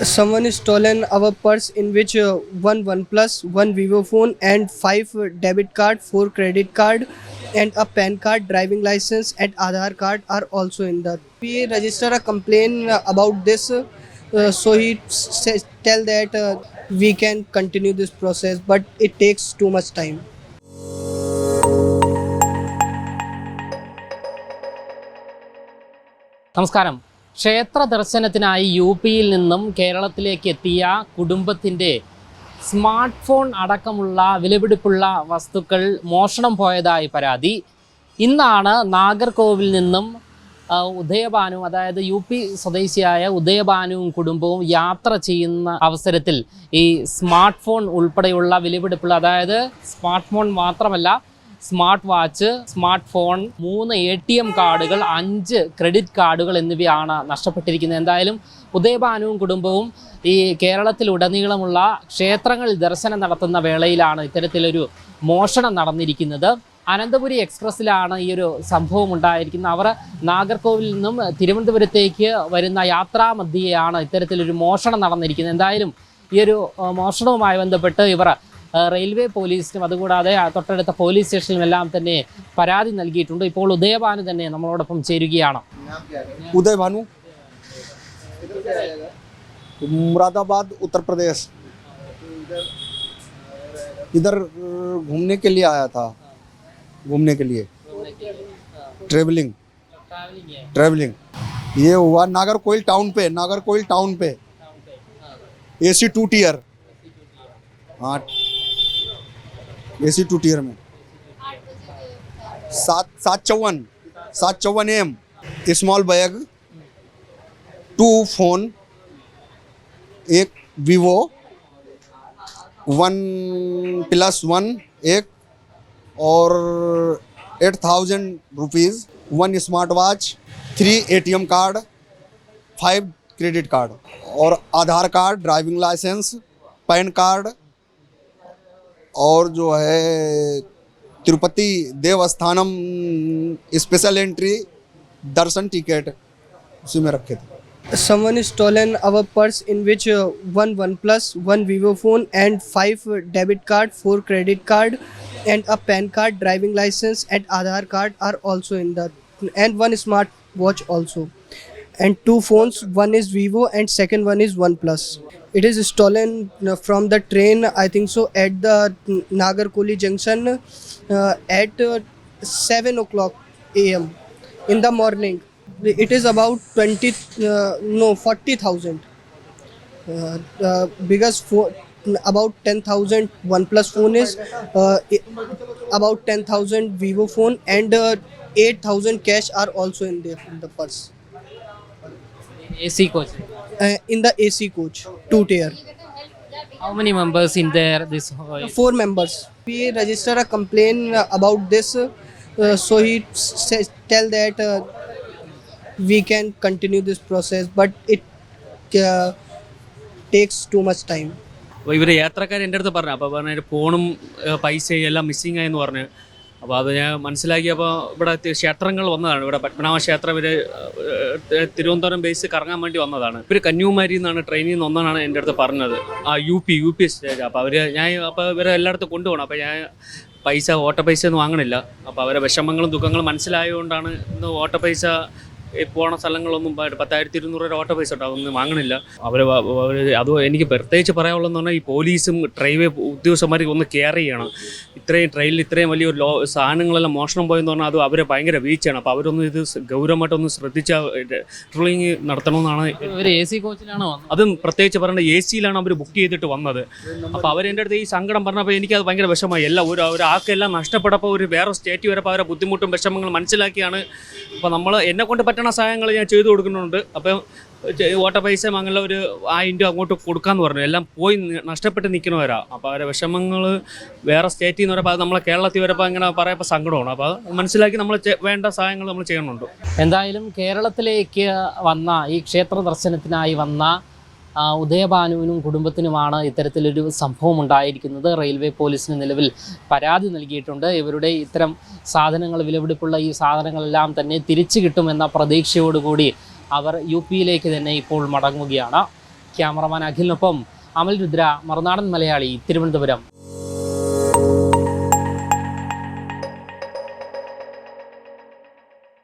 Someone has stolen our purse in which uh, one OnePlus, one Vivo phone, and five uh, debit card, four credit card, and a PAN card, driving license, and Aadhaar card are also in that. We register a complaint uh, about this, uh, uh, so he says tell that uh, we can continue this process, but it takes too much time. നമസ്കാരം ക്ഷേത്ര ദർശനത്തിനായി U പിയിൽ നിന്നും കേരളത്തിലേക്ക് എത്തിയ കുടുംബത്തിന്റെ smart phone അടക്കമുള്ള വിലപിടിപ്പുള്ള വസ്തുക്കൾ മോഷണം പോയതായി പരാതി. ഇന്നാണ് നാഗർകോവിൽ നിന്നും ഉദയഭാനു അതായത് യു പി സ്വദേശിയായ ഉദയഭാനുവും കുടുംബവും യാത്ര ചെയ്യുന്ന അവസരത്തിൽ ഈ സ്മാർട്ട് ഫോൺ ഉൾപ്പെടെയുള്ള വിലപിടിപ്പുള്ള അതായത് സ്മാർട്ട് ഫോൺ മാത്രമല്ല സ്മാർട്ട് വാച്ച് സ്മാർട്ട് ഫോൺ മൂന്ന് എ ടി എം കാർഡുകൾ അഞ്ച് ക്രെഡിറ്റ് കാർഡുകൾ എന്നിവയാണ് നഷ്ടപ്പെട്ടിരിക്കുന്നത്. എന്തായാലും ഉദയഭാനുവും കുടുംബവും ഈ കേരളത്തിലുടനീളമുള്ള ക്ഷേത്രങ്ങളിൽ ദർശനം നടത്തുന്ന വേളയിലാണ് ഇത്തരത്തിലൊരു മോഷണം നടന്നിരിക്കുന്നത്. അനന്തപുരി എക്സ്പ്രസ്സിലാണ് ഈ ഒരു സംഭവം ഉണ്ടായിരിക്കുന്നത്. അവർ നാഗർകോവിൽ നിന്നും തിരുവനന്തപുരത്തേക്ക് വരുന്ന യാത്രാമധ്യയാണ് ഇത്തരത്തിലൊരു മോഷണം നടന്നിരിക്കുന്നത്. എന്തായാലും ഈ ഒരു മോഷണവുമായി ബന്ധപ്പെട്ട് ഇവർ റെയിൽവേ പോലീസിനും അതുകൂടാതെ ആ തൊട്ടടുത്ത പോലീസ് സ്റ്റേഷനിലും എല്ലാം തന്നെ പരാതി നൽകിയിട്ടുണ്ട് ഇപ്പോൾ ഉദയഭാനു തന്നെ നമ്മളോടൊപ്പം ചേരുകയാണ് उदय भानु मुरादाबाद उत्तर प्रदेश इधर अ, घूमने के लिए आया था घूमने के लिए ट्रेवलिंग ट्रेवलिंग ये हुआ नागरकोइल टाउन पे नागरकोइल टाउन पे एसी टू टीयर हाँ एसी टू टीयर में। सात सात चौवन सात चौवन M small bag two phone एक वीवो वन प्लस वन एक, और eight thousand rupees one smart watch three ATM card five credit card और Aadhaar card driving licence PAN card और जो है Tirupati Devasthanam special entry darshan ticket उसी में रखे थे। Someone stolen our purse in which one OnePlus one Vivo phone and five debit card four credit card and a PAN card driving licence and Aadhaar card are also in the and one smart watch also and two phones. One is Vivo, and second one is OnePlus. It is stolen uh, from the train. I think so at the Nagarkoli junction uh, at uh, seven o'clock a.m. in the morning. It is about 20, uh, no, 40,000. Uh, uh, because for about 10,000 OnePlus phone is uh, about 10,000 Vivo phone and uh, 8,000 cash are also in there in the purse. C coach Uh, in the AC coach, two tier. How many members in there this Four members. We register a complaint uh, about this, uh, so he says tell that uh, we can continue this process, but it uh, takes too much time. അപ്പോൾ ഇവർ യാത്രക്കാർ എന്റെ അടുത്ത് പറഞ്ഞു അപ്പോൾ പറഞ്ഞ ഫോണും ഏഹ്, പൈസയും എല്ലാം മിസ്സിങ് ആയെന്ന് പറഞ്ഞു അപ്പോൾ അത് ഞാൻ മനസ്സിലാക്കിയപ്പോൾ ഇവിടെ ക്ഷേത്രങ്ങൾ വന്നതാണ്. ഇവിടെ പത്മനാഭ ക്ഷേത്രം ഇവർ തിരുവനന്തപുരം ബേസ് കറങ്ങാൻ വേണ്ടി വന്നതാണ്. ഇവർ കന്യാകുമാരി എന്നാണ് ട്രെയിനിൽ നിന്ന് ഒന്നാണ് എന്റെ അടുത്ത് പറഞ്ഞത്. ആ U P U P stage. അപ്പോൾ അവർ ഞാൻ അപ്പോൾ ഇവരെ എല്ലായിടത്തും കൊണ്ടുപോകണം. അപ്പോൾ ഞാൻ പൈസ ഓട്ട പൈസ ഒന്നും വാങ്ങണില്ല. അപ്പോൾ അവരെ വിഷമങ്ങളും ദുഃഖങ്ങളും മനസ്സിലായതുകൊണ്ടാണ് ഇന്ന് ഓട്ട പൈസ പോണ സ്ഥലങ്ങളൊന്നും പത്തായിരത്തി ഇരുന്നൂറ് രൂപ ഓട്ടോ പൈസ അതൊന്നും വാങ്ങണില്ല. അവർ അത് എനിക്ക് പ്രത്യേകിച്ച് പറയാനുള്ളതെന്ന് പറഞ്ഞാൽ ഈ പോലീസും ഡ്രൈവേ ഉദ്യോഗസ്ഥന്മാർ ഒന്ന് കെയർ ചെയ്യണം. ഇത്രയും ട്രെയിനിൽ ഇത്രയും വലിയൊരു ലോ സാധനങ്ങളെല്ലാം മോഷണം പോയെന്ന് പറഞ്ഞാൽ അത് അവരെ ഭയങ്കര വീഴ്ചയാണ്. അപ്പോൾ അവരൊന്നും ഇത് ഗൗരവമായിട്ടൊന്ന് ശ്രദ്ധിച്ച ട്രോളിങ് നടത്തണമെന്നാണ് എ സി കോച്ചിലാണോ അതും പ്രത്യേകിച്ച് പറയേണ്ട എ സിയിലാണ് അവർ ബുക്ക് ചെയ്തിട്ട് വന്നത്. അപ്പോൾ അവരെന്റെ അടുത്ത് ഈ സങ്കടം പറഞ്ഞപ്പോൾ എനിക്കത് ഭയങ്കര വിഷമമായി. എല്ലാം ഒരു ഒരാൾക്കെല്ലാം നഷ്ടപ്പെട്ടപ്പോൾ ഒരു വേറെ സ്റ്റേറ്റ് വരപ്പോൾ അവരെ ബുദ്ധിമുട്ടും വിഷമങ്ങളും മനസ്സിലാക്കിയാണ്. അപ്പോൾ നമ്മൾ എന്നെ കൊണ്ട് പറ്റണ സഹായങ്ങൾ ഞാൻ ചെയ്തു കൊടുക്കുന്നുണ്ട്. അപ്പം ഓട്ട പൈസ അങ്ങനെ ഒരു ആയിരം അങ്ങോട്ട് കൊടുക്കാന്ന് പറഞ്ഞു. എല്ലാം പോയി നഷ്ടപ്പെട്ട് നിൽക്കണവരാ അപ്പോൾ അവരെ വിഷമങ്ങൾ വേറെ സ്റ്റേറ്റിൽ നിന്ന് പറയുമ്പോൾ അത് നമ്മളെ കേരളത്തിൽ വരുമ്പോൾ ഇങ്ങനെ പറയുമ്പോൾ സങ്കടമാണ്. അപ്പോൾ അത് മനസ്സിലാക്കി നമ്മൾ വേണ്ട സഹായങ്ങൾ നമ്മൾ ചെയ്യണമുണ്ട് എന്തായാലും കേരളത്തിലേക്ക് വന്ന ഈ ക്ഷേത്ര ദർശനത്തിനായി വന്ന ഉദയഭാനുവിനും കുടുംബത്തിനുമാണ് ഇത്തരത്തിലൊരു സംഭവം ഉണ്ടായിരിക്കുന്നത്. റെയിൽവേ പോലീസിന് നിലവിൽ പരാതി നൽകിയിട്ടുണ്ട്. ഇവരുടെ ഇത്തരം സാധനങ്ങൾ വിലപിടിപ്പുള്ള ഈ സാധനങ്ങളെല്ലാം തന്നെ തിരിച്ചു കിട്ടുമെന്ന പ്രതീക്ഷയോടുകൂടി അവർ യു പിയിലേക്ക് തന്നെ ഇപ്പോൾ മടങ്ങുകയാണ്. ക്യാമറമാൻ അഖിലിനൊപ്പം അമൽ രുദ്ര മറുനാടൻ മലയാളി തിരുവനന്തപുരം.